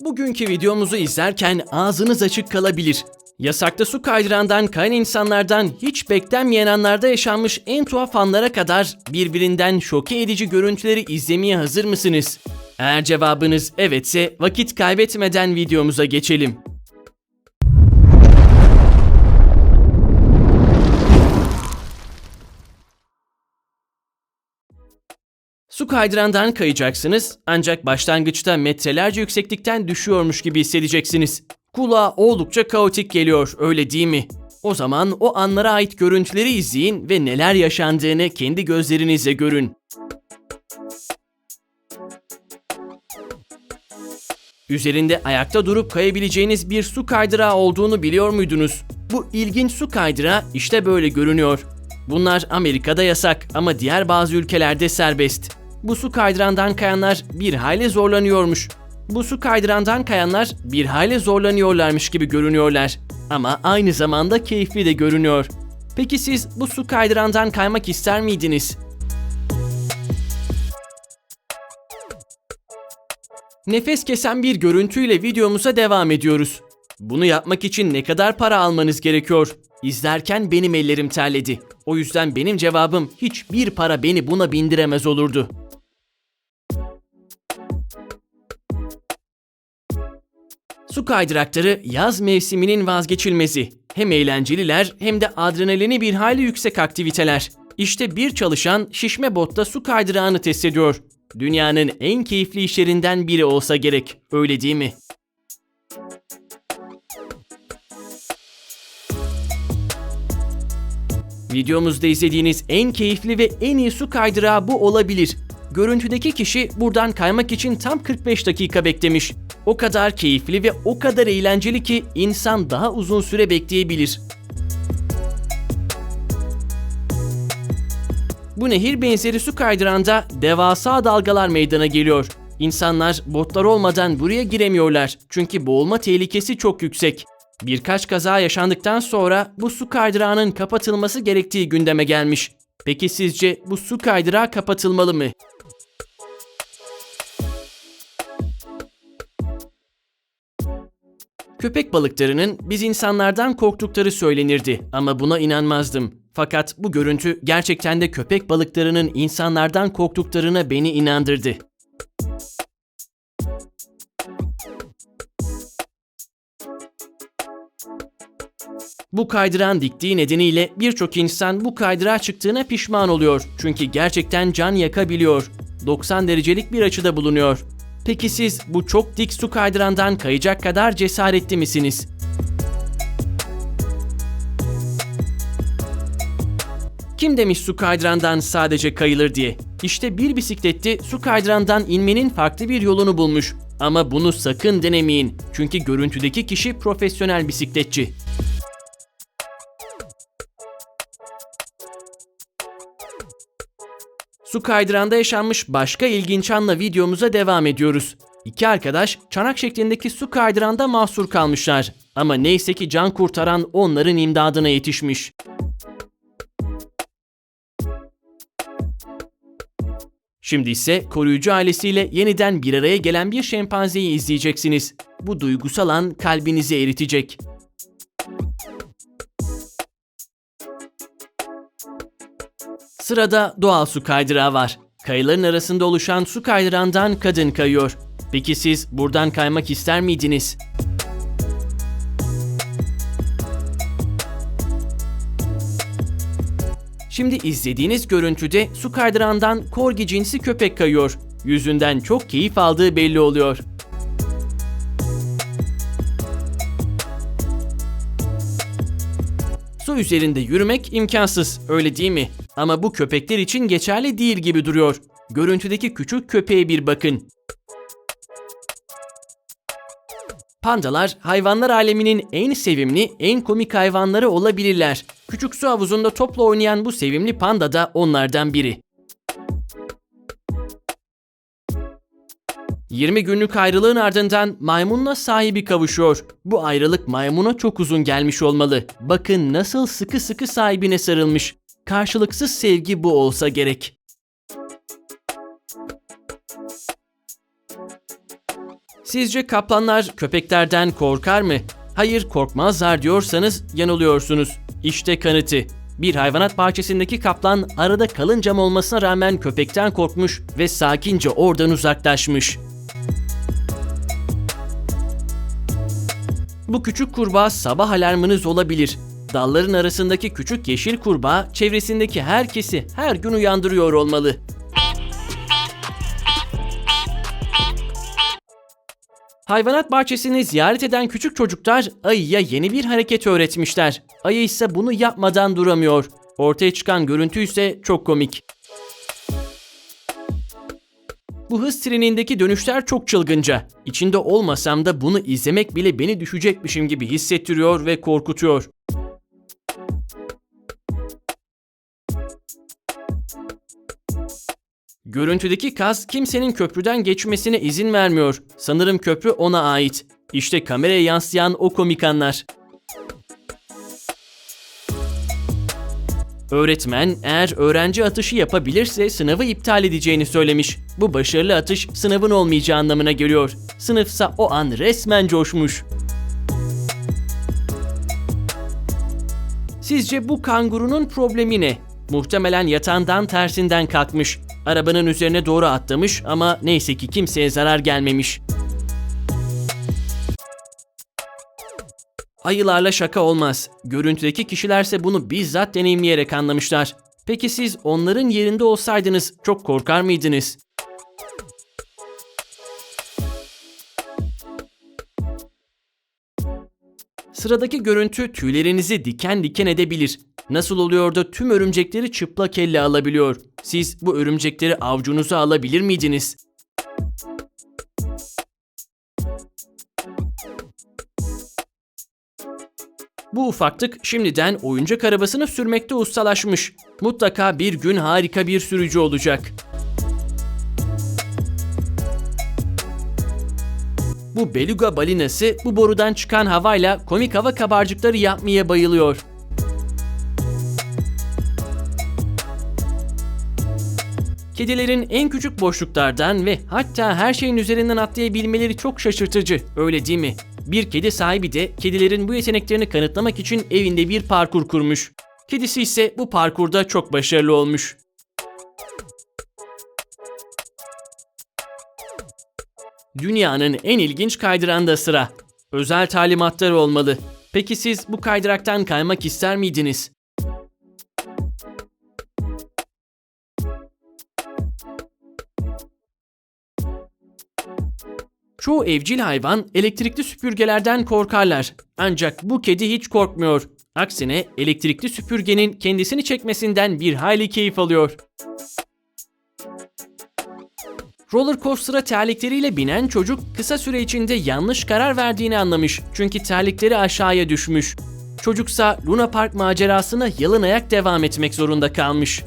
Bugünkü videomuzu izlerken ağzınız açık kalabilir. Yasakta su kaydırandan kayan insanlardan hiç beklenmeyen anlarda yaşanmış en tuhaf anlara kadar birbirinden şoke edici görüntüleri izlemeye hazır mısınız? Eğer cevabınız evetse vakit kaybetmeden videomuza geçelim. Su kaydırandan kayacaksınız ancak başlangıçta metrelerce yükseklikten düşüyormuş gibi hissedeceksiniz. Kulağa oldukça kaotik geliyor öyle değil mi? O zaman o anlara ait görüntüleri izleyin ve neler yaşandığını kendi gözlerinizle görün. Üzerinde ayakta durup kayabileceğiniz bir su kaydırağı olduğunu biliyor muydunuz? Bu ilginç su kaydırağı işte böyle görünüyor. Bunlar Amerika'da yasak ama diğer bazı ülkelerde serbest. Bu su kaydırandan kayanlar bir hayli zorlanıyormuş. Bu su kaydırandan kayanlar bir hayli zorlanıyorlarmış gibi görünüyorlar. Ama aynı zamanda keyifli de görünüyor. Peki siz bu su kaydırandan kaymak ister miydiniz? Nefes kesen bir görüntüyle videomuza devam ediyoruz. Bunu yapmak için ne kadar para almanız gerekiyor? İzlerken benim ellerim terledi. O yüzden benim cevabım hiçbir para beni buna bindiremez olurdu. Su kaydırakları yaz mevsiminin vazgeçilmezi. Hem eğlenceliler hem de adrenalini bir hayli yüksek aktiviteler. İşte bir çalışan şişme botta su kaydırağını test ediyor. Dünyanın en keyifli işlerinden biri olsa gerek. Öyle değil mi? Videomuzda izlediğiniz en keyifli ve en iyi su kaydırağı bu olabilir. Görüntüdeki kişi buradan kaymak için tam 45 dakika beklemiş. O kadar keyifli ve o kadar eğlenceli ki insan daha uzun süre bekleyebilir. Bu nehir benzeri su kaydıranda devasa dalgalar meydana geliyor. İnsanlar botlar olmadan buraya giremiyorlar çünkü boğulma tehlikesi çok yüksek. Birkaç kaza yaşandıktan sonra bu su kaydırağının kapatılması gerektiği gündeme gelmiş. Peki sizce bu su kaydırağı kapatılmalı mı? Köpek balıklarının biz insanlardan korktukları söylenirdi ama buna inanmazdım. Fakat bu görüntü gerçekten de köpek balıklarının insanlardan korktuklarına beni inandırdı. Bu kaydıran diktiği nedeniyle birçok insan bu kaydırağa çıktığına pişman oluyor. Çünkü gerçekten can yakabiliyor. 90 derecelik bir açıda bulunuyor. Peki siz bu çok dik su kaydırandan kayacak kadar cesaretli misiniz? Kim demiş su kaydırandan sadece kayılır diye? İşte bir bisikletli su kaydırandan inmenin farklı bir yolunu bulmuş. Ama bunu sakın denemeyin. Çünkü görüntüdeki kişi profesyonel bisikletçi. Su kaydıranda yaşanmış başka ilginç anla videomuza devam ediyoruz. İki arkadaş çanak şeklindeki su kaydıranda mahsur kalmışlar. Ama neyse ki can kurtaran onların imdadına yetişmiş. Şimdi ise koruyucu ailesiyle yeniden bir araya gelen bir şempanzeyi izleyeceksiniz. Bu duygusal an kalbinizi eritecek. Sırada doğal su kaydırağı var. Kayaların arasında oluşan su kaydırağından kadın kayıyor. Peki siz buradan kaymak ister miydiniz? Şimdi izlediğiniz görüntüde su kaydırağından korgi cinsi köpek kayıyor. Yüzünden çok keyif aldığı belli oluyor. Su üzerinde yürümek imkansız, öyle değil mi? Ama bu köpekler için geçerli değil gibi duruyor. Görüntüdeki küçük köpeğe bir bakın. Pandalar hayvanlar aleminin en sevimli, en komik hayvanları olabilirler. Küçük su havuzunda topla oynayan bu sevimli panda da onlardan biri. 20 günlük ayrılığın ardından maymunla sahibi kavuşuyor. Bu ayrılık maymuna çok uzun gelmiş olmalı. Bakın nasıl sıkı sıkı sahibine sarılmış. Karşılıksız sevgi bu olsa gerek. Sizce kaplanlar köpeklerden korkar mı? Hayır korkmazlar diyorsanız yanılıyorsunuz. İşte kanıtı. Bir hayvanat bahçesindeki kaplan arada kalıncam olmasına rağmen köpekten korkmuş ve sakince oradan uzaklaşmış. Bu küçük kurbağa sabah alarmınız olabilir. Dalların arasındaki küçük yeşil kurbağa çevresindeki herkesi her gün uyandırıyor olmalı. Hayvanat bahçesini ziyaret eden küçük çocuklar ayıya yeni bir hareket öğretmişler. Ayı ise bunu yapmadan duramıyor. Ortaya çıkan görüntü ise çok komik. Bu hız trenindeki dönüşler çok çılgınca. İçinde olmasam da bunu izlemek bile beni düşecekmişim gibi hissettiriyor ve korkutuyor. Görüntüdeki kaz kimsenin köprüden geçmesine izin vermiyor. Sanırım köprü ona ait. İşte kameraya yansıyan o komik anlar. Öğretmen eğer öğrenci atışı yapabilirse sınavı iptal edeceğini söylemiş. Bu başarılı atış sınavın olmayacağı anlamına geliyor. Sınıfsa o an resmen coşmuş. Sizce bu kangurunun problemi ne? Muhtemelen yatağından tersinden kalkmış. Arabanın üzerine doğru atlamış ama neyse ki kimseye zarar gelmemiş. Ayılarla şaka olmaz. Görüntüdeki kişilerse bunu bizzat deneyimleyerek anlamışlar. Peki siz onların yerinde olsaydınız çok korkar mıydınız? Sıradaki görüntü tüylerinizi diken diken edebilir. Nasıl oluyor da tüm örümcekleri çıplak elle alabiliyor? Siz bu örümcekleri avcunuza alabilir miydiniz? Bu ufaklık şimdiden oyuncak arabasını sürmekte ustalaşmış. Mutlaka bir gün harika bir sürücü olacak. Bu beluga balinası bu borudan çıkan havayla komik hava kabarcıkları yapmaya bayılıyor. Kedilerin en küçük boşluklardan ve hatta her şeyin üzerinden atlayabilmeleri çok şaşırtıcı, öyle değil mi? Bir kedi sahibi de kedilerin bu yeteneklerini kanıtlamak için evinde bir parkur kurmuş. Kedisi ise bu parkurda çok başarılı olmuş. Dünyanın en ilginç kaydıranda sıra. Özel talimatları olmalı. Peki siz bu kaydıraktan kaymak ister miydiniz? Çoğu evcil hayvan elektrikli süpürgelerden korkarlar. Ancak bu kedi hiç korkmuyor. Aksine elektrikli süpürgenin kendisini çekmesinden bir hayli keyif alıyor. Roller coaster'a terlikleriyle binen çocuk kısa süre içinde yanlış karar verdiğini anlamış. Çünkü terlikleri aşağıya düşmüş. Çocuksa Luna Park macerasına yalın ayak devam etmek zorunda kalmış.